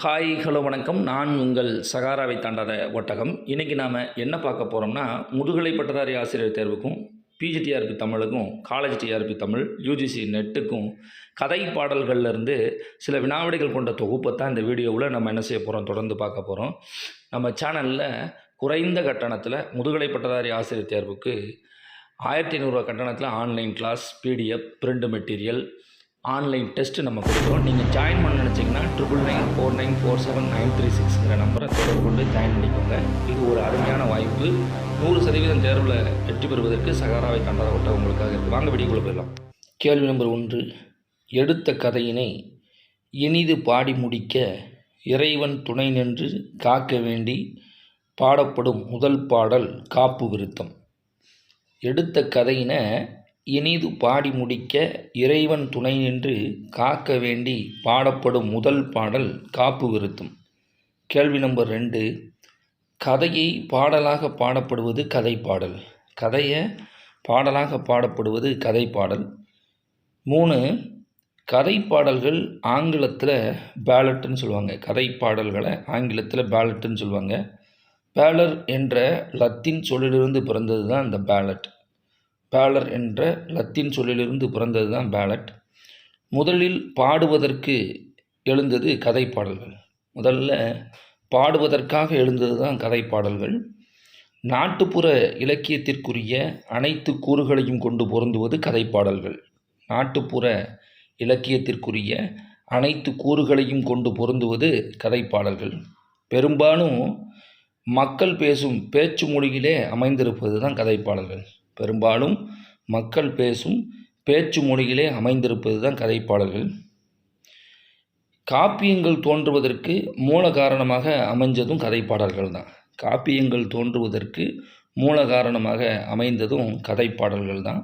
Hi hello வணக்கம். நான் உங்கள் சகாராவை தாண்டாத ஒட்டகம். இன்றைக்கி நாம் என்ன பார்க்க போகிறோம்னா முதுகலை பட்டதாரி ஆசிரியர் தேர்வுக்கும் பிஜிடிஆர்பி தமிழுக்கும் காலேஜ் டிஆர்பி தமிழ் யூஜிசி நெட்டுக்கும் கதை பாடல்கள்லேருந்து சில வினாவிடைகள் கொண்ட தொகுப்பை தான் இந்த வீடியோவில் நம்ம என்ன செய்ய போகிறோம் தொடர்ந்து பார்க்க போகிறோம் நம்ம சேனலில் குறைந்த கட்டணத்தில் முதுகலை பட்டதாரி ஆசிரியர் தேர்வுக்கு ஆயிரத்தி ஐநூறுரூவா கட்டணத்தில் online class PDF print material online test நம்ம கொடுக்குறோம் நீங்கள் ஜாயின் பண்ண நினச்சிங்கன்னா triple nine four nine four seven nine three சிக்ஸ்ங்கிற நம்பரை தொடர்பு கொண்டு ஜாயின் பண்ணிக்கோங்க. இது ஒரு அருமையான வாய்ப்பு. நூறு சதவீதம் தேர்வில் வெற்றி பெறுவதற்கு சகாராவை கண்டாத உங்களுக்காக இருக்குது வாங்க வெடிக்குள்ளே போயிடலாம். கேள்வி நம்பர் ஒன்று. எடுத்த கதையினை இனிது பாடி முடிக்க இறைவன் துணை நின்று காக்க வேண்டி பாடப்படும் முதல் பாடல் காப்பு விருத்தம். எடுத்த கதையினை இனிது பாடி முடிக்க இறைவன் துணை நின்று காக்க வேண்டி பாடப்படும் முதல் பாடல் காப்பு விருத்தம். கேள்வி நம்பர் ரெண்டு. கதையை பாடலாக பாடப்படுவது கதை பாடல். கதையை பாடலாக பாடப்படுவது கதை பாடல். மூணு. கதை பாடல்கள் ஆங்கிலத்தில் பேலட்டுன்னு சொல்லுவாங்க. கதை பாடல்களை ஆங்கிலத்தில் பேலட்டுன்னு சொல்லுவாங்க. பேலர் என்ற லத்தீன் சொல்லிலிருந்து பிறந்தது தான் இந்த பேலட் பேலர் என்ற லத்தீன் சொல்லிலிருந்து பிறந்தது தான் பேலட். முதலில் பாடுவதற்கு எழுந்தது கதை பாடல்கள் முதல்ல பாடுவதற்காக எழுந்தது தான் கதை பாடல்கள் நாட்டுப்புற இலக்கியத்திற்குரிய அனைத்து கூறுகளையும் கொண்டு பொருந்துவது கதை பாடல்கள் நாட்டுப்புற இலக்கியத்திற்குரிய அனைத்து கூறுகளையும் கொண்டு பொருந்துவது கதை பாடல்கள் பெரும்பாலும் மக்கள் பேசும் பேச்சு மொழியிலே அமைந்திருப்பது தான் கதை பாடல்கள் பெரும்பாலும் மக்கள் பேசும் பேச்சு மொழியிலே அமைந்திருப்பது தான் கதைப்பாடல்கள். காப்பியங்கள் தோன்றுவதற்கு மூல காரணமாக அமைஞ்சதும் கதை பாடல்கள் தான். காப்பியங்கள் தோன்றுவதற்கு மூல காரணமாக அமைந்ததும் கதைப்பாடல்கள் தான்.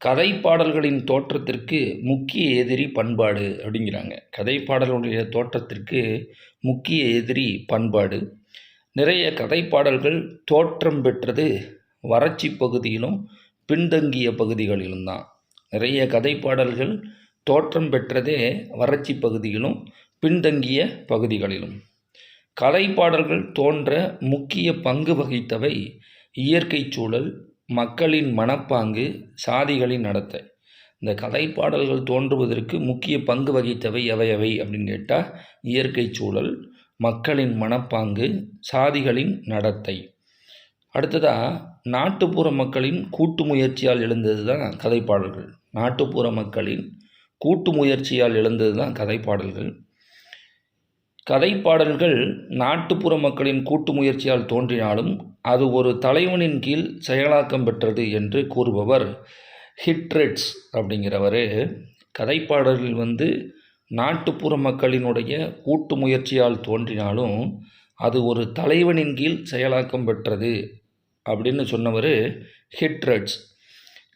கதைப்பாடல்களின் தோற்றத்திற்கு முக்கிய எதிரி பண்பாடு அப்படிங்கிறாங்க. கதைப்பாடல்களுடைய தோற்றத்திற்கு முக்கிய எதிரி பண்பாடு. நிறைய கதைப்பாடல்கள் தோற்றம் பெற்றது வறட்சி பகுதியிலும் பின்தங்கிய பகுதிகளிலும் தான் நிறைய கதை பாடல்கள் தோற்றம் பெற்றதே வறட்சி பகுதியிலும் பின்தங்கிய பகுதிகளிலும். கலை பாடல்கள் தோன்ற முக்கிய பங்கு வகித்தவை இயற்கை சூழல் மக்களின் மனப்பாங்கு சாதிகளின் நடத்தை. இந்த கதை பாடல்கள் தோன்றுவதற்கு முக்கிய பங்கு வகித்தவை எவை எவை அப்படின்னு கேட்டால் இயற்கை சூழல் மக்களின் மனப்பாங்கு சாதிகளின் நடத்தை. அடுத்ததாக நாட்டுப்புற மக்களின் கூட்டு முயற்சியால் எழுந்தது தான் கதைப்பாடல்கள். நாட்டுப்புற மக்களின் கூட்டு முயற்சியால் எழுந்தது தான் கதைப்பாடல்கள். கதைப்பாடல்கள் நாட்டுப்புற மக்களின் கூட்டு முயற்சியால் தோன்றினாலும் அது ஒரு தலைவனின் கீழ் செயலாக்கம் பெற்றது என்று கூறுபவர் ஹிட்ரெட்ஸ் அப்படிங்கிறவர். கதைப்பாடல்கள் வந்து நாட்டுப்புற மக்களினுடைய கூட்டு முயற்சியால் தோன்றினாலும் அது ஒரு தலைவனின் கீழ் செயலாக்கம் பெற்றது அப்படின்னு சொன்னவர் ஹிட்ரட்ஸ்.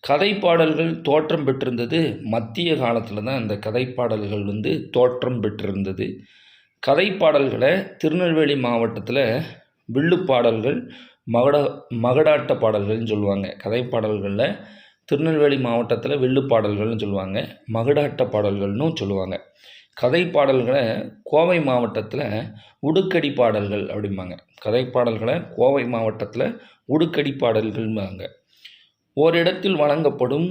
கதை பாடல்கள் தோற்றம் பெற்றிருந்தது மத்திய காலத்தில் தான் இந்த கதை பாடல்கள் வந்து தோற்றம் பெற்றிருந்தது. கதை பாடல்களை திருநெல்வேலி மாவட்டத்தில் வில்லு பாடல்கள் மகட மகடாட்ட பாடல்கள்னு சொல்லுவாங்க. கதை பாடல்களில் திருநெல்வேலி மாவட்டத்தில் வில்லு பாடல்கள்னு சொல்லுவாங்க மகடாட்ட பாடல்கள்னு சொல்லுவாங்க. கதை பாடல்களை கோவை மாவட்டத்தில் உடுக்கடி பாடல்கள் அப்படிம்பாங்க. கதை பாடல்களை கோவை மாவட்டத்தில் உடுக்கடி பாடல்கள்பாங்க ஓரிடத்தில் வழங்கப்படும்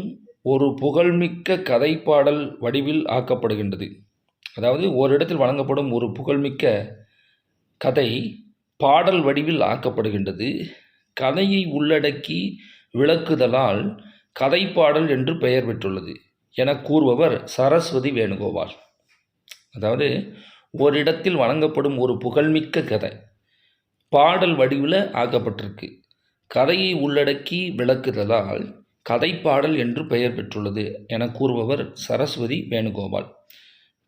ஒரு புகழ்மிக்க கதை பாடல் வடிவில் ஆக்கப்படுகின்றது. அதாவது ஓரிடத்தில் வழங்கப்படும் ஒரு புகழ்மிக்க கதை பாடல் வடிவில் ஆக்கப்படுகின்றது. கதையை உள்ளடக்கி விளக்குதலால் கதை பாடல் என்று பெயர் பெற்றுள்ளது என கூறுபவர் சரஸ்வதி வேணுகோபால். அதாவது ஓரிடத்தில் வழங்கப்படும் ஒரு புகழ்மிக்க கதை பாடல் வடிவில் ஆக்கப்பட்டிருக்கு. கதையை உள்ளடக்கி விளக்குதலால் கதைப்பாடல் என்று பெயர் பெற்றுள்ளது என கூறுபவர் சரஸ்வதி வேணுகோபால்.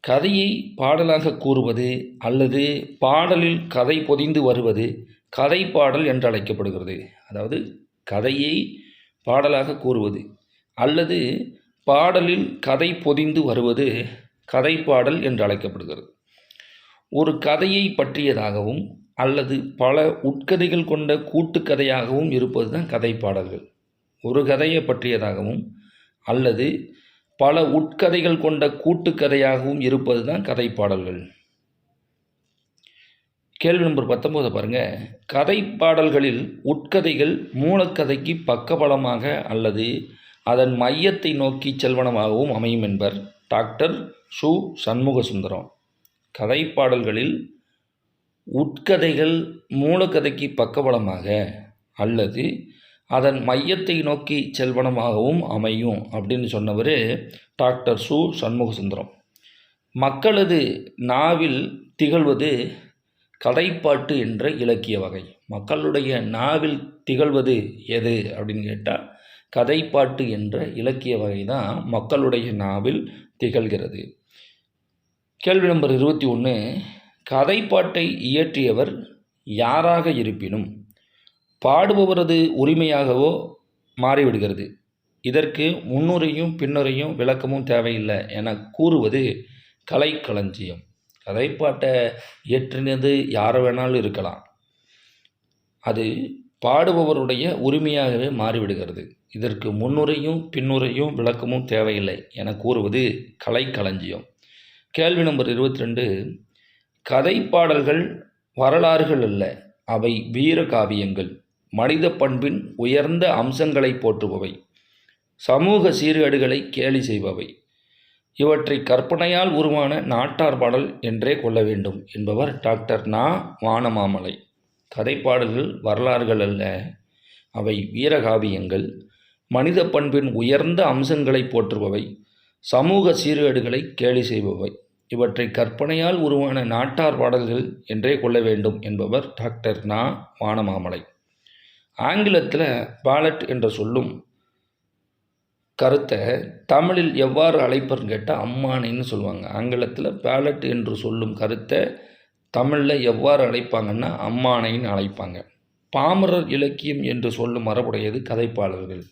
கதையை பாடலாக கூறுவது அல்லது பாடலில் கதை பொதிந்து வருவது கதைப்பாடல் என்று அழைக்கப்படுகிறது. அதாவது கதையை பாடலாக கூறுவது அல்லது பாடலில் கதை பொதிந்து வருவது கதைப்பாடல் என்று அழைக்கப்படுகிறது. ஒரு கதையை பற்றியதாகவும் அல்லது பல உட்கதைகள் கொண்ட கூட்டுக்கதையாகவும் இருப்பது தான் கதை பாடல்கள் ஒரு கதையை பற்றியதாகவும் அல்லது பல உட்கதைகள் கொண்ட கூட்டுக்கதையாகவும் இருப்பது தான் கதை பாடல்கள் கேள்வி நம்பர் பத்தொம்போது பாருங்கள் கதை பாடல்களில் உட்கதைகள் மூலக்கதைக்கு பக்கபலமாக அல்லது அதன் மையத்தை நோக்கி செல்வனமாகவும் அமையும் என்பர் டாக்டர் சு சண்முக சுந்தரம் கதை பாடல்களில் உட்கதைகள் மூலக்கதைக்கு பக்கபலமாக அல்லது அதன் மையத்தை நோக்கி செல்வனமாகவும் அமையும் அப்படின்னு சொன்னவர் டாக்டர் சு. சண்முக சுந்தரம் மக்களது நாவில் திகழ்வது கதைப்பாட்டு என்ற இலக்கிய வகை. மக்களுடைய நாவில் திகழ்வது எது அப்படின்னு கேட்டால் கதைப்பாட்டு என்ற இலக்கிய வகை தான் மக்களுடைய நாவில் திகழ்கிறது. கேள்வி நம்பர் இருபத்தி ஒன்று கதைப்பாட்டை இயற்றியவர் யாராக இருப்பினும் பாடுபவரது உரிமையாகவோ மாறிவிடுகிறது. இதற்கு முன்னுரையும் பின்னுரையும் விளக்கமும் தேவையில்லை என கூறுவது கலைக்களஞ்சியம். கதைப்பாட்டை இயற்றினது யாரை வேணாலும் இருக்கலாம். அது பாடுபவருடைய உரிமையாகவே மாறிவிடுகிறது. இதற்கு முன்னுரையும் பின்னுரையும் விளக்கமும் தேவையில்லை என கூறுவது கலைக்களஞ்சியம். கேள்வி நம்பர் இருபத்தி ரெண்டு. கதைப்பாடல்கள் வரலாறுகள் அல்ல அவை வீர காவியங்கள். மனித பண்பின் உயர்ந்த அம்சங்களை போற்றுபவை. சமூக சீர்கேடுகளை கேலி செய்பவை. இவற்றை கற்பனையால் உருவான நாட்டார் பாடல் என்றே கொள்ள வேண்டும் என்பவர் டாக்டர் நா. வானமாமலை. கதைப்பாடல்கள் வரலாறுகள் அல்ல அவை வீரகாவியங்கள் மனித பண்பின் உயர்ந்த அம்சங்களை போற்றுபவை. சமூக சீர்கேடுகளை கேலி செய்பவை. இவற்றை கற்பனையால் உருவான நாட்டார் பாடல்கள் என்றே கொள்ள வேண்டும் என்பவர் டாக்டர் நா. வானமாமலை. ஆங்கிலத்தில் பாலட் என்ற சொல்லும் கருத்தை தமிழில் எவ்வாறு அழைப்பர்னு கேட்டால் அம்மானைன்னு சொல்லுவாங்க. ஆங்கிலத்தில் பேலட் என்று சொல்லும் கருத்தை தமிழில் எவ்வாறு அழைப்பாங்கன்னா அம்மானைன்னு அழைப்பாங்க. பாமரர் இலக்கியம் என்று சொல்லும் மரபுடையது கதைப்பாடல்கள்.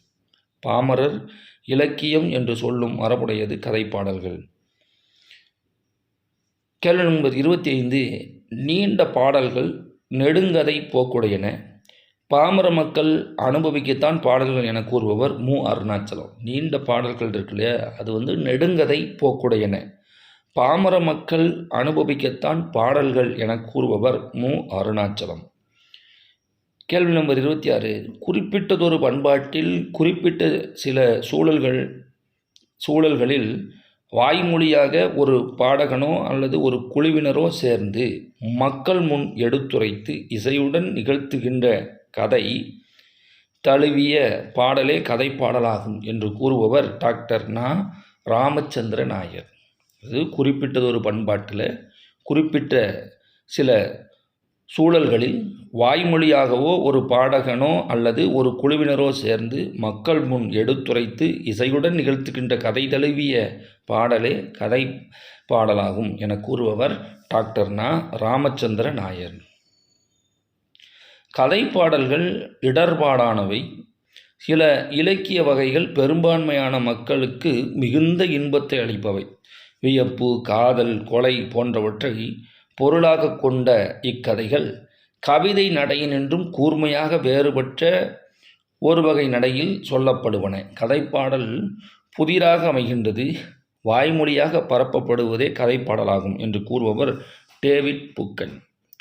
பாமரர் இலக்கியம் என்று சொல்லும் மரபுடையது கதைப்பாடல்கள். கேள்வி நம்பர் இருபத்தி ஐந்து நீண்ட பாடல்கள் நெடுங்கதை போக்குடையன. பாமர மக்கள் அனுபவிக்கத்தான் பாடல்கள் என கூறுபவர் மு. அருணாச்சலம். நீண்ட பாடல்கள் இருக்கு இல்லையா? அது வந்து நெடுங்கதை போக்குடையன. பாமர மக்கள் அனுபவிக்கத்தான் பாடல்கள் என கூறுபவர் மு. அருணாச்சலம். கேள்வி நம்பர் இருபத்தி ஆறு குறிப்பிட்டதொரு பண்பாட்டில் குறிப்பிட்ட சில சூழல்கள் சூழல்களில் வாய்மொழியாக ஒரு பாடகனோ அல்லது ஒரு குழுவினரோ சேர்ந்து மக்கள் முன் எடுத்துரைத்து இசையுடன் நிகழ்த்துகின்ற கதை தழுவிய பாடலே கதை பாடலாகும் என்று கூறுபவர் டாக்டர் நா. ராமச்சந்திர நாயர். அது குறிப்பிட்டதொரு பண்பாட்டில் குறிப்பிட்ட சில சூழல்களில் வாய்மொழியாகவோ ஒரு பாடகனோ அல்லது ஒரு குழுவினரோ சேர்ந்து மக்கள் முன் எடுத்துரைத்து இசையுடன் நிகழ்த்துகின்ற கதை தழுவிய பாடலே கதை பாடலாகும் என கூறுபவர் டாக்டர் நா. ராமச்சந்திர நாயர். கதை பாடல்கள் இடர்பாடானவை. சில இலக்கிய வகைகள் பெரும்பான்மையான மக்களுக்கு மிகுந்த இன்பத்தை அளிப்பவை. வியப்பு காதல் கொலை போன்றவற்றை பொருளாக கொண்ட இக்கதைகள் கவிதை நடையினின்றும் கூர்மையாக வேறுபட்ட ஒரு வகை நடையில் சொல்லப்படுவன. கதைப்பாடல் புதிராக அமைகின்றது. வாய்மொழியாக பரப்பப்படுவதே கதைப்பாடலாகும் என்று கூறுபவர் டேவிட் புக்கன்.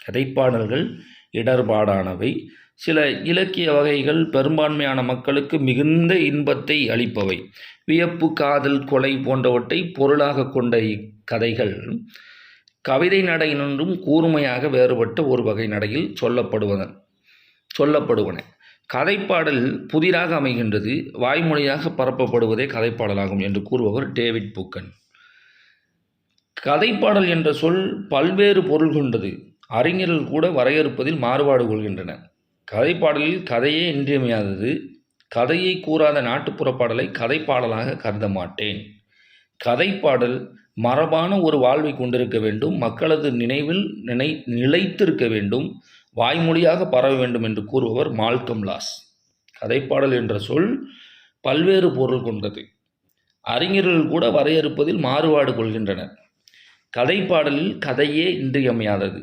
கதைப்பாடல்கள் இடர்பாடானவை. சில இலக்கிய வகைகள் பெரும்பான்மையான மக்களுக்கு மிகுந்த இன்பத்தை அளிப்பவை. வியப்பு காதல் கொலை போன்றவற்றை பொருளாக கொண்ட இக்கதைகள் கவிதை நடையினும் கூர்மையாக வேறுபட்ட ஒரு வகை நடையில் சொல்லப்படுவதன் சொல்லப்படுவன. கதைப்பாடல் புதிராக அமைகின்றது வாய்மொழியாக பரப்பப்படுவதே கதைப்பாடலாகும் என்று கூறுபவர் டேவிட் புக்கன். கதைப்பாடல் என்ற சொல் பல்வேறு பொருள் கொண்டது அறிஞர்கள் கூட வரையறுப்பதில் மாறுபாடு கொள்கின்றன. கதைப்பாடலில் கதையே இன்றியமையாதது கதையை கூறாத நாட்டுப்புற பாடலை கதைப்பாடலாக கருத மாட்டேன். கதைப்பாடல் மரபான ஒரு வாழ்வை கொண்டிருக்க வேண்டும் மக்களது நினைவில் நினை நிலைத்திருக்க வேண்டும் வாய்மொழியாக பரவ வேண்டும் என்று கூறுபவர் மால்கம் லாஸ். கதைப்பாடல் என்ற சொல் பல்வேறு பொருள் கொண்டது. அறிஞர்கள் கூட வரையறுப்பதில் மாறுபாடு கொள்கின்றனர். கதைப்பாடலில் கதையே இன்றியமையாதது.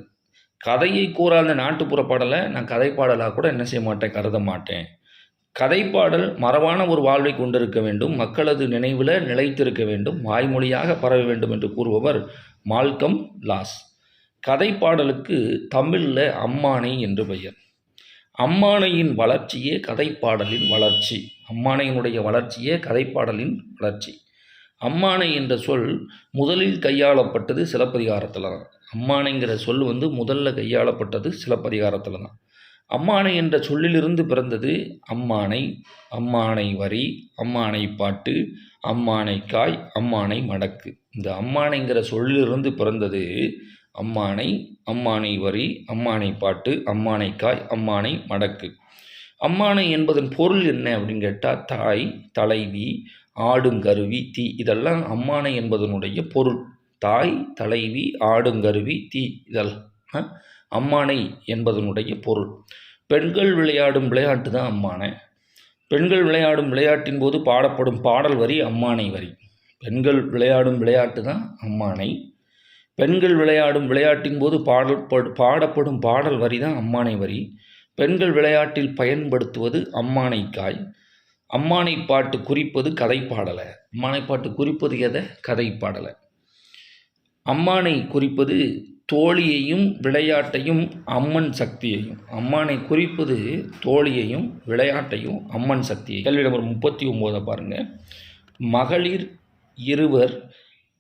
கதையை கூறாத நாட்டுப்புற பாடலை நான் கதைப்பாடலாக கூட என்ன செய்ய மாட்டேன் கருத மாட்டேன். கதைப்பாடல் மரபான ஒரு வாழ்வை கொண்டிருக்க வேண்டும் மக்களது நினைவில் நிலைத்திருக்க வேண்டும் வாய்மொழியாக பரவ வேண்டும் என்று கூறுபவர் மால்கம் லாஸ். கதைப்பாடலுக்கு தமிழில் அம்மானை என்று பெயர். அம்மானையின் வளர்ச்சியே கதைப்பாடலின் வளர்ச்சி. அம்மானையினுடைய வளர்ச்சியே கதைப்பாடலின் வளர்ச்சி. அம்மானை என்ற சொல் முதலில் கையாளப்பட்டது சிலப்பதிகாரத்தில் தான் அம்மானைங்கிற சொல் வந்து முதல்ல கையாளப்பட்டது சிலப்பதிகாரத்தில் தான் அம்மானை என்ற சொல்லிலிருந்து பிறந்தது அம்மானை அம்மானை வரி அம்மானை பாட்டு அம்மானை காய் அம்மானை மடக்கு. இந்த அம்மானைங்கிற சொல்லிலிருந்து பிறந்தது அம்மானை அம்மானை வரி அம்மானை பாட்டு அம்மானை காய் அம்மானை மடக்கு. அம்மானை என்பதன் பொருள் என்ன அப்படின்னு கேட்டால் தாய் தலைவி ஆடுங்கருவி தீ. இதெல்லாம் அம்மானை என்பதனுடைய பொருள். தாய் தலைவி ஆடுங்கருவி தீ. இதெல்லாம் அம்மானை என்பதனுடைய பொருள். பெண்கள் விளையாடும் விளையாட்டு தான் அம்மானை. பெண்கள் விளையாடும் விளையாட்டின் போது பாடப்படும் பாடல் வரி அம்மானை வரி. பெண்கள் விளையாடும் விளையாட்டு தான் அம்மானை. பெண்கள் விளையாடும் விளையாட்டின் போது பாடல் பாடப்படும் பாடல் வரி தான் அம்மானை வரி. பெண்கள் விளையாட்டில் பயன்படுத்துவது அம்மானை காய் அம்மானை பாட்டு குறிப்பது கதை பாடலை அம்மானை பாட்டு குறிப்பது எதை? கதை பாடலை அம்மானை குறிப்பது தோழியையும் விளையாட்டையும் அம்மன் சக்தியையும். அம்மானை குறிப்பது தோழியையும் விளையாட்டையும் அம்மன் சக்தியை கேள்வி நம்பர் முப்பத்தி ஒம்போதை பாருங்கள் மகளிர் இருவர்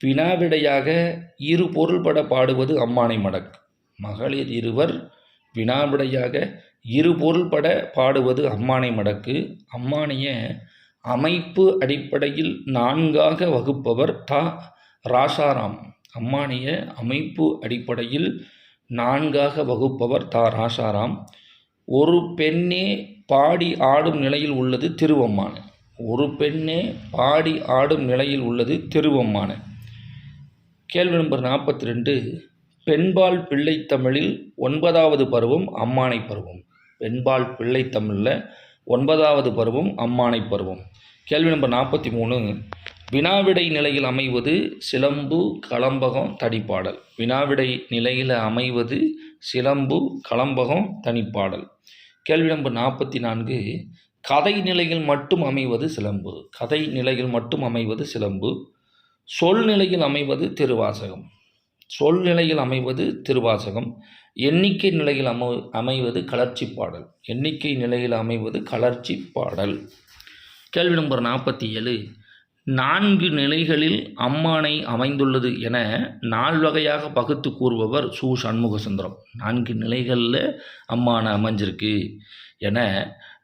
வினாவிடையாக இரு பொருள்பட பாடுவது அம்மானை மடக்கு. மகளிர் இருவர் வினாவிடையாக இரு பொருள்பட பாடுவது அம்மானை மடக்கு. அம்மானைய அமைப்பு அடிப்படையில் நான்காக வகுப்பவர் தா. ராசாராம். அம்மானிய அமைப்பு அடிப்படையில் நான்காக வகுப்பவர் தா. ராசாராம். ஒரு பெண்ணே பாடி ஆடும் நிலையில் உள்ளது திருவம்மான. ஒரு பெண்ணே பாடி ஆடும் நிலையில் உள்ளது திருவம்மான. கேள்வி நம்பர் நாற்பத்தி ரெண்டு பெண்பால் பிள்ளைத்தமிழில் ஒன்பதாவது பருவம் அம்மானை பருவம். பெண்பால் பிள்ளைத்தமிழில் ஒன்பதாவது பருவம் அம்மானை பருவம். கேள்வி நம்பர் நாற்பத்தி மூணு. வினாவிடை நிலையில் அமைவது சிலம்பு களம்பகம் தனிப்பாடல். வினாவிடை நிலையில் அமைவது சிலம்பு களம்பகம் தனிப்பாடல். கேள்வி நம்பர் நாற்பத்தி நான்கு கதை நிலையில் மட்டும் அமைவது சிலம்பு. கதை நிலையில் மட்டும் அமைவது சிலம்பு. சொல் நிலையில் அமைவது திருவாசகம். சொல் நிலையில் அமைவது திருவாசகம். எண்ணிக்கை நிலையில் அமை அமைவது கலர்ச்சி பாடல். எண்ணிக்கை நிலையில் அமைவது கலர்ச்சி பாடல். கேள்வி நம்பர் நாற்பத்தி ஏழு. நான்கு நிலைகளில் அம்மானை அமைந்துள்ளது என நால்வகையாக பகுத்து கூறுபவர் சு. சண்முக சுந்தரம் நான்கு நிலைகளில் அம்மானை அமைஞ்சிருக்கு என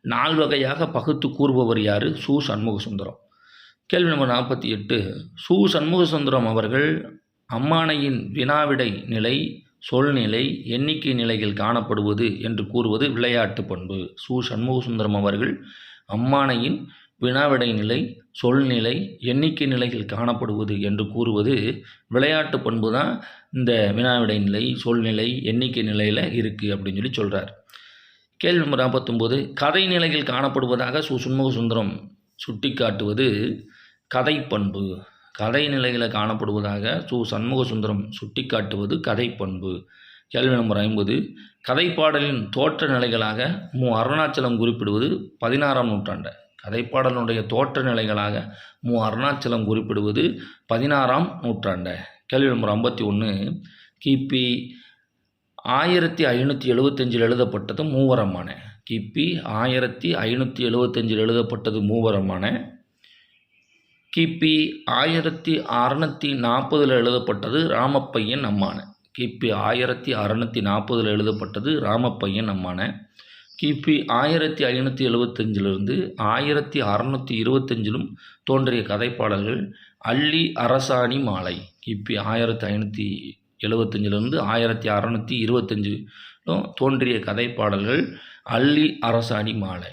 நால்வகையாக பகுத்து கூறுபவர் யார்? சு. சண்முக சுந்தரம் கேள்வி நம்பர் நாற்பத்தி எட்டு. சு. சண்முக சுந்தரம் அவர்கள் அம்மானையின் வினாவிடை நிலை சொல்நிலை எண்ணிக்கை நிலையில் காணப்படுவது என்று கூறுவது விளையாட்டு பண்பு. சு. சண்முக சுந்தரம் அவர்கள் அம்மானையின் வினாவிடை நிலை சொல்நிலை எண்ணிக்கை நிலையில் காணப்படுவது என்று கூறுவது விளையாட்டு பண்பு தான் இந்த வினாவிடை நிலை சொல்நிலை எண்ணிக்கை நிலையில் இருக்குது அப்படின்னு சொல்லி சொல்கிறார் கேள்வி நம்பர் நாற்பத்தொம்போது கதை நிலையில் காணப்படுவதாக சு சுண்முக சுந்தரம் சுட்டிக்காட்டுவது கதை பண்பு. கதை நிலையில் காணப்படுவதாக சு சண்முக சுந்தரம் சுட்டிக்காட்டுவது கதை பண்பு. கேள்வி நம்பர் ஐம்பது கதைப்பாடலின் தோற்ற நிலைகளாக மு அருணாச்சலம் குறிப்பிடுவது பதினாறாம் நூற்றாண்டு. கதைப்பாடலுடைய தோற்ற நிலைகளாக மு. அருணாச்சலம் குறிப்பிடுவது பதினாறாம் நூற்றாண்டு. கேள்வி நம்பர் ஐம்பத்தி ஒன்று கிபி ஆயிரத்தி ஐநூற்றி எழுபத்தஞ்சில் எழுதப்பட்டது மூவரமான. கிபி ஆயிரத்தி ஐநூற்றி எழுபத்தஞ்சில் எழுதப்பட்டது மூவரமான. கிபி ஆயிரத்தி அறநூற்றி நாற்பதில் எழுதப்பட்டது ராமப்பையன் அம்மான. கிபி ஆயிரத்தி அறநூற்றி நாற்பதில் எழுதப்பட்டது ராமப்பையன் அம்மான. கிபி ஆயிரத்தி ஐநூற்றி எழுபத்தஞ்சிலிருந்து ஆயிரத்தி அறநூற்றி இருபத்தஞ்சிலும் தோன்றிய கதைப்பாடல்கள் அள்ளி அரசாணி மாலை. கிபி ஆயிரத்தி ஐநூற்றி எழுபத்தஞ்சிலிருந்து ஆயிரத்தி அறநூற்றி இருபத்தஞ்சிலும் தோன்றிய கதைப்பாடல்கள் அள்ளி அரசாணி மாலை.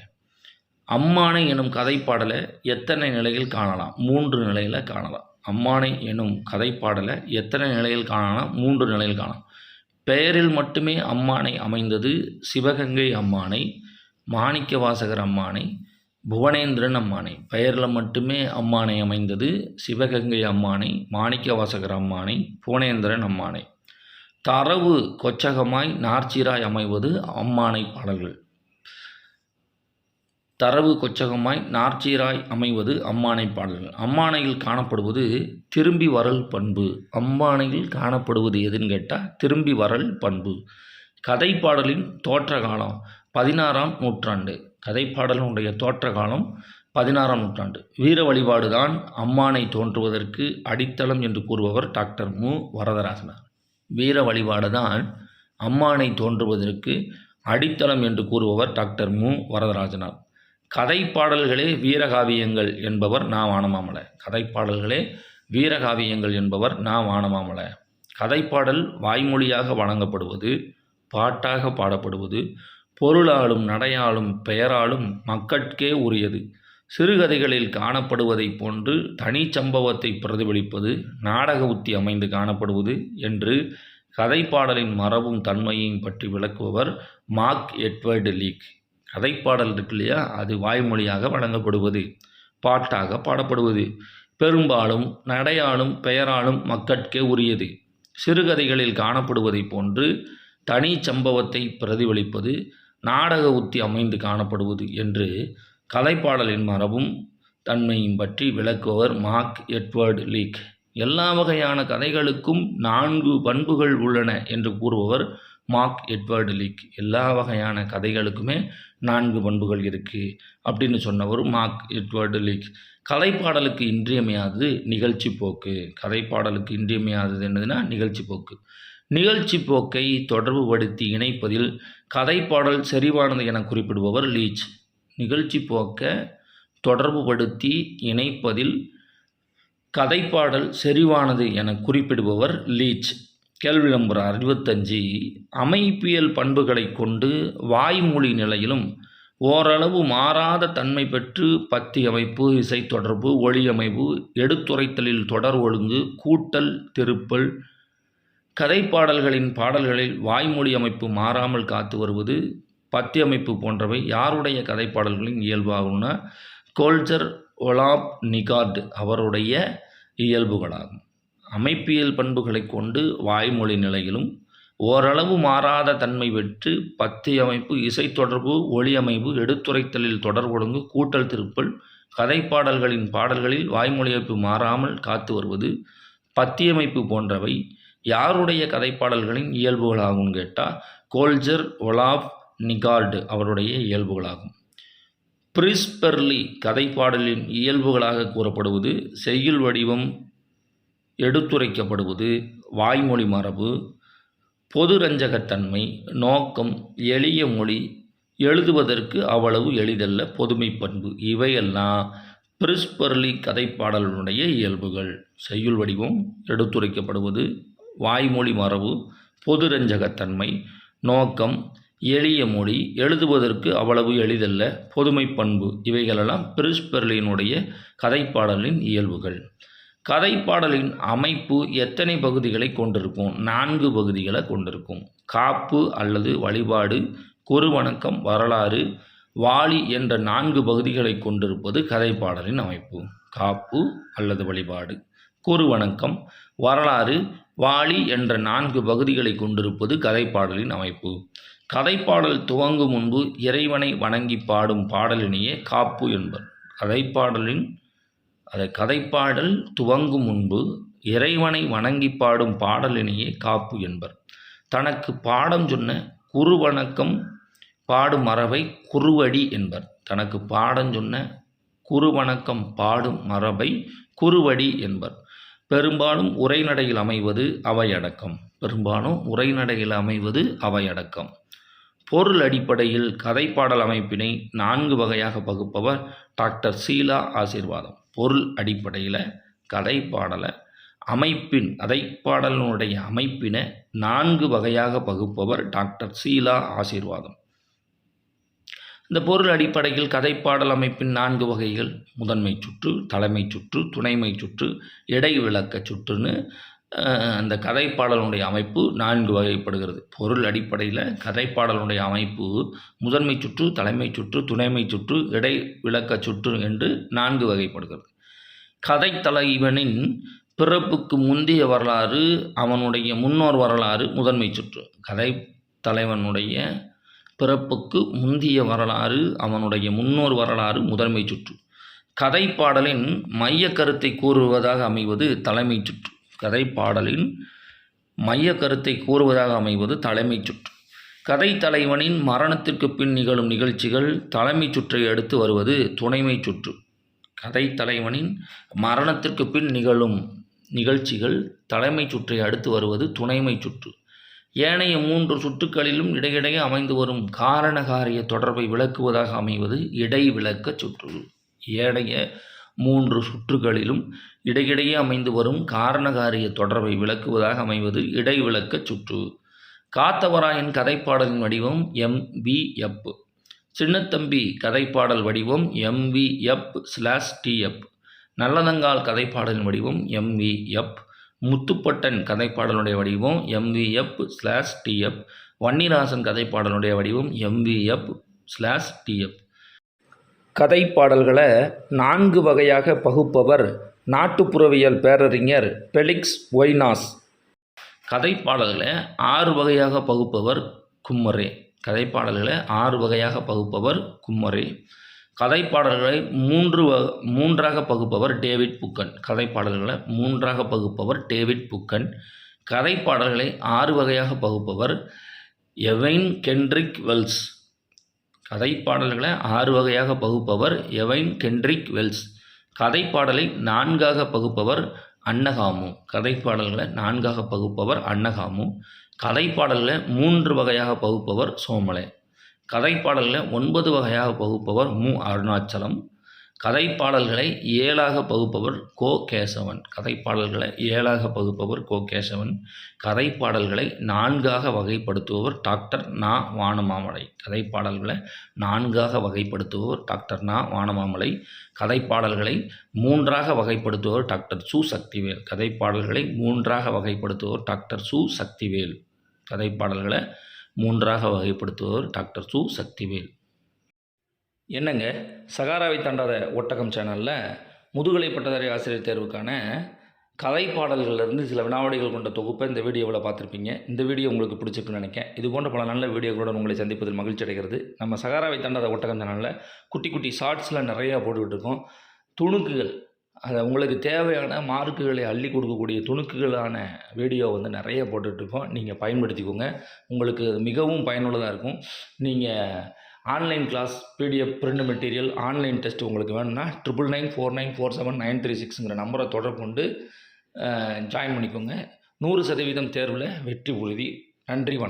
அம்மானை எனும் கதைப்பாடலை எத்தனை நிலையில் காணலாம்? மூன்று நிலையில் காணலாம். அம்மானை எனும் கதைப்பாடலை எத்தனை நிலையில் காணலாம்? மூன்று நிலையில் காணலாம். பெயரில் மட்டுமே அம்மானை அமைந்தது சிவகங்கை அம்மானை மாணிக்க வாசகர் அம்மானை புவனேந்திரன் அம்மானை. பெயரில் மட்டுமே அம்மானை அமைந்தது சிவகங்கை அம்மானை மாணிக்க வாசகர் அம்மானை புவனேந்திரன் அம்மானை. தரவு கொச்சகமாய் நார்ச்சீராய் அமைவது அம்மானை பாடல்கள். தரவு கொச்சகமாய் நார்ச்சீராய் அமைவது அம்மானை பாடல்கள். அம்மானையில் காணப்படுவது திரும்பி வரல் பண்பு. அம்மானையில் காணப்படுவது எதுன்னு கேட்டால் திரும்பி வரல் பண்பு. கதை பாடலின் தோற்ற காலம் பதினாறாம் நூற்றாண்டு. கதை பாடலினுடைய தோற்ற காலம் பதினாறாம் நூற்றாண்டு. வீர வழிபாடு தான் அம்மானை தோன்றுவதற்கு அடித்தளம் என்று கூறுபவர் டாக்டர் மு. வரதராசனார். வீர வழிபாடு தான் அம்மானை தோன்றுவதற்கு அடித்தளம் என்று கூறுபவர் டாக்டர் மு. வரதராஜனார் கதைப்பாடல்களே வீரகாவியங்கள் என்பவர் நா வானமாமலை. கதைப்பாடல்களே வீரகாவியங்கள் என்பவர் நா வானமாமலை. கதைப்பாடல் வாய்மொழியாக வழங்கப்படுவது பாட்டாக பாடப்படுவது பொருளாலும் நடையாலும் பெயராலும் மக்கட்கே உரியது. சிறுகதைகளில் காணப்படுவதைப் போன்று தனிச்சம்பவத்தை பிரதிபலிப்பது நாடக உத்தி அமைந்து காணப்படுவது என்று கதைப்பாடலின் மரபும் தன்மையையும் பற்றி விளக்குபவர் மார்க் எட்வர்டு லீக். கதைப்பாடல் இருக்கு இல்லையா? அது வாய்மொழியாக வழங்கப்படுவது பாட்டாக பாடப்படுவது. பெரும்பாலும் நடையாலும் பெயராலும் மக்கட்கே உரியது. சிறுகதைகளில் காணப்படுவதைப் போன்று தனி சம்பவத்தை பிரதிபலிப்பது நாடக உத்தி அமைந்து காணப்படுவது என்று கலைப்பாடலின் மரபும் தன்மையும் பற்றி விளக்குவர் மார்க் எட்வர்டு லீக். எல்லா வகையான கதைகளுக்கும் நான்கு பண்புகள் உள்ளன என்று கூறுபவர் மார்க் எட்வர்டு லீக். எல்லா வகையான கதைகளுக்குமே நான்கு பண்புகள் இருக்குது அப்படின்னு சொன்னவர் மார்க் எட்வர்டு லீக். கலைப்பாடலுக்கு இன்றியமையாதது நிகழ்ச்சி போக்கு. கதைப்பாடலுக்கு இன்றியமையாதது என்னதுன்னா நிகழ்ச்சி போக்கு. நிகழ்ச்சி போக்கை தொடர்புபடுத்தி இணைப்பதில் கதைப்பாடல் செறிவானது என குறிப்பிடுபவர் லீச். நிகழ்ச்சி போக்கை தொடர்புபடுத்தி இணைப்பதில் கதைப்பாடல் செறிவானது என குறிப்பிடுபவர் லீச். கேள்வி நம்பர் அறுபத்தஞ்சு. அமைப்பியல் பண்புகளை கொண்டு வாய்மொழி நிலையிலும் ஓரளவு மாறாத தன்மை பெற்று பத்தி அமைப்பு இசை தொடர்பு ஒளி அமைப்பு எடுத்துரைத்தலில் தொடர் ஒழுங்கு கூட்டல் திருப்பல் கதைப்பாடல்களின் பாடல்களில் வாய்மொழி அமைப்பு மாறாமல் காத்து வருவது பத்தி அமைப்பு போன்றவை யாருடைய கதைப்பாடல்களின் இயல்பாகும்னா கோல்ஜர் ஒலாப் நிகார்டு அவருடைய இயல்புகளாகும். அமைப்பியல் பண்புகளை கொண்டு வாய்மொழி நிலையிலும் ஓரளவு மாறாத தன்மை பெற்று பத்தி அமைப்பு இசை தொடர்பு ஒளி அமைப்பு எடுத்துரைத்தலில் தொடர் கூட்டல் திருப்பல் கதைப்பாடல்களின் பாடல்களில் வாய்மொழி அமைப்பு மாறாமல் காத்து வருவது பத்தியமைப்பு போன்றவை யாருடைய கதைப்பாடல்களின் இயல்புகளாகும் கேட்டால் கோல்ஜர் ஒலாப் நிகார்டு அவருடைய இயல்புகளாகும். பிரிஸ்பெர்லி கதைப்பாடலின் இயல்புகளாக கூறப்படுவது செய்யுள் வடிவம் எடுத்துரைக்கப்படுவது வாய்மொழி மரபு பொது ரஞ்சகத்தன்மை நோக்கம் எளிய மொழி எழுதுவதற்கு அவ்வளவு எளிதல்ல பொதுமை பண்பு. இவையெல்லாம் பிரிஸ்பெர்லி கதைப்பாடலினுடைய இயல்புகள். செய்யுள் வடிவம் எடுத்துரைக்கப்படுவது வாய்மொழி மரபு பொது ரஞ்சகத்தன்மை நோக்கம் எளிய மொழி எழுதுவதற்கு அவ்வளவு எளிதல்ல பொதுமை பண்பு. இவைகளெல்லாம் பிரிஸ்பெர்லினுடைய கதைப்பாடலின் இயல்புகள். கதைப்பாடலின் அமைப்பு எத்தனை பகுதிகளை கொண்டிருக்கும்? நான்கு பகுதிகளை கொண்டிருக்கும். காப்பு அல்லது வழிபாடு குருவணக்கம் வரலாறு வாளி என்ற நான்கு பகுதிகளை கொண்டிருப்பது கதைப்பாடலின் அமைப்பு. காப்பு அல்லது வழிபாடு குருவணக்கம் வரலாறு வாளி என்ற நான்கு பகுதிகளை கொண்டிருப்பது கதைப்பாடலின் அமைப்பு. கதைப்பாடல் துவங்கும் முன்பு இறைவனை வணங்கி பாடும் பாடலினையே காப்பு என்பர். கதைப்பாடலின் அதை கதைப்பாடல் துவங்கும் முன்பு இறைவனை வணங்கி பாடும் பாடலினையே காப்பு என்பர். தனக்கு பாடம் சொன்ன குருவணக்கம் பாடும் மரபை குருவடி என்பர். தனக்கு பாடம் சொன்ன குருவணக்கம் பாடும் மரபை குருவடி என்பர். பெரும்பாலும் உரைநடையில் அமைவது அவையடக்கம். பெரும்பாலும் உரைநடையில் அமைவது அவையடக்கம். பொருள் அடிப்படையில் கதைப்பாடல் அமைப்பினை நான்கு வகையாக பகுப்பவர் டாக்டர் சீலா ஆசீர்வாதம். பொருள் அடிப்படையில் கதைப்பாடலை அமைப்பின் கதைப்பாடலினுடைய அமைப்பினை நான்கு வகையாக பகுப்பவர் டாக்டர் சீலா ஆசீர்வாதம். இந்த பொருள் அடிப்படையில் கதைப்பாடல் அமைப்பின் நான்கு வகைகள் முதன்மை சுற்று தலைமை சுற்று துணைமை சுற்று இடைவிளக்க சுற்றுன்னு அந்த கதைப்பாடலுடைய அமைப்பு நான்கு வகைப்படுகிறது. பொருள் அடிப்படையில் கதைப்பாடலுடைய அமைப்பு முதன்மை சுற்று தலைமை சுற்று துணைமை சுற்று இடை விளக்க சுற்று என்று நான்கு வகைப்படுகிறது. கதை தலைவனின் பிறப்புக்கு முந்தைய வரலாறு அவனுடைய முன்னோர் வரலாறு முதன்மை சுற்று. கதை தலைவனுடைய பிறப்புக்கு முந்திய வரலாறு அவனுடைய முன்னோர் வரலாறு முதன்மை சுற்று. கதைப்பாடலின் மைய கருத்தை கூறுவதாக அமைவது தலைமை சுற்று. கதை பாடலின் மைய கருத்தை கூறுவதாக அமைவது தலைமைச் சுற்று. கதை தலைவனின் மரணத்திற்கு பின் நிகழும் நிகழ்ச்சிகள் தலைமைச் சுற்றை அடுத்து வருவது துணைமை சுற்று. கதை தலைவனின் மரணத்திற்கு பின் நிகழும் நிகழ்ச்சிகள் தலைமை சுற்றை அடுத்து வருவது துணைமை சுற்று. ஏனைய மூன்று சுற்றுக்களிலும் இடையிடையே அமைந்து வரும் காரணகாரிய தொடர்பை விளக்குவதாக அமைவது இடைவிளக்க சுற்று. ஏனைய மூன்று சுற்றுகளிலும் இடையிடையே அமைந்து வரும் காரணகாரிய தொடர்பை விளக்குவதாக அமைவது இடைவிளக்க சுற்று. காத்தவராயன் கதைப்பாடலின் வடிவம் எம். விஎப் சின்னத்தம்பி கதைப்பாடல் வடிவம் எம்விஎப் ஸ்லாஷ் டிஎப் நல்லதங்கால் கதைப்பாடலின் வடிவம் எம்விஎப் முத்துப்பட்டன் கதைப்பாடலுடைய வடிவம் எம்விஎப் ஸ்லாஷ் டிஎப் வன்னிராசன் கதைப்பாடலுடைய வடிவம் எம்விஎப் ஸ்லாஷ் டிஎப் கதைப்பாடல்களை நான்கு வகையாக பகுப்பவர் நாட்டுப்புறவியல் பேரறிஞர் பெலிக்ஸ் ஒய்னாஸ். கதைப்பாடல்களை ஆறு வகையாக பகுப்பவர் கும்மரே. கதைப்பாடல்களை ஆறு வகையாக பகுப்பவர் கும்மரே. கதைப்பாடல்களை மூன்று வ மூன்றாக பகுப்பவர் டேவிட் புக்கன். கதைப்பாடல்களை மூன்றாக பகுப்பவர் டேவிட் புக்கன். கதைப்பாடல்களை ஆறு வகையாக பகுப்பவர் எவைன் கென்ட்ரிக் வெல்ஸ். கதைப்பாடல்களை ஆறு வகையாக பகுப்பவர் எவைன் கென்ட்ரிக் வெல்ஸ். கதைப்பாடலை நான்காக பகுப்பவர் அன்னகாமு. கதைப்பாடல்களை நான்காக பகுப்பவர் அன்னகாமு. கதைப்பாடல்களை மூன்று வகையாக பகுப்பவர் சோமலே. கதைப்பாடல்களை ஒன்பது வகையாக பகுப்பவர் மு. அருணாச்சலம். கதைப்பாடல்களை ஏழாக பகுப்பவர் கோ கேசவன். கதைப்பாடல்களை ஏழாக பகுப்பவர் கோ கேசவன். கதைப்பாடல்களை நான்காக வகைப்படுத்துபவர் டாக்டர் நா வானமாமலை. கதைப்பாடல்களை நான்காக வகைப்படுத்துபவர் டாக்டர் நா வானமாமலை. கதைப்பாடல்களை மூன்றாக வகைப்படுத்துபவர் டாக்டர் சு சக்திவேல். கதைப்பாடல்களை மூன்றாக வகைப்படுத்துபவர் டாக்டர் சு சக்திவேல். கதைப்பாடல்களை மூன்றாக வகைப்படுத்துபவர் டாக்டர் சு சக்திவேல். என்னங்க? சகாராவை தாண்டாத ஒட்டகம் சேனலில் முதுகலை பட்டதாரி ஆசிரியர் தேர்வுக்கான கதை பாடல்கள்லேருந்து சில வினாவடிகள் கொண்ட தொகுப்பை இந்த வீடியோவில் பார்த்துருப்பீங்க. இந்த வீடியோ உங்களுக்கு பிடிச்சிருக்குன்னு நினைக்கிறேன். இது போன்ற பல நல்ல வீடியோக்களுடன் உங்களை சந்திப்பதில் மகிழ்ச்சி அடைகிறது. நம்ம சகாராவை தாண்டாத ஒட்டகம் சேனலில் குட்டி குட்டி ஷார்ட்ஸ்லாம் நிறையா போட்டுக்கிட்டு இருக்கோம் துணுக்குகள் அதை உங்களுக்கு தேவையான மார்க்குகளை அள்ளி கொடுக்கக்கூடிய துணுக்குகளான வீடியோ வந்து நிறைய போட்டுட்ருக்கோம் நீங்கள் பயன்படுத்திக்கோங்க. உங்களுக்கு மிகவும் பயனுள்ளதாக இருக்கும். நீங்கள் online class PDF print material online test உங்களுக்கு வேணும்னா triple nine four nine four seven nine three சிக்ஸுங்கிற நம்பரை தொடர்பு கொண்டு ஜாயின் பண்ணிக்கோங்க. நூறு சதவீதம் தேர்வில் வெற்றி உறுதி நன்றி வணக்கம்.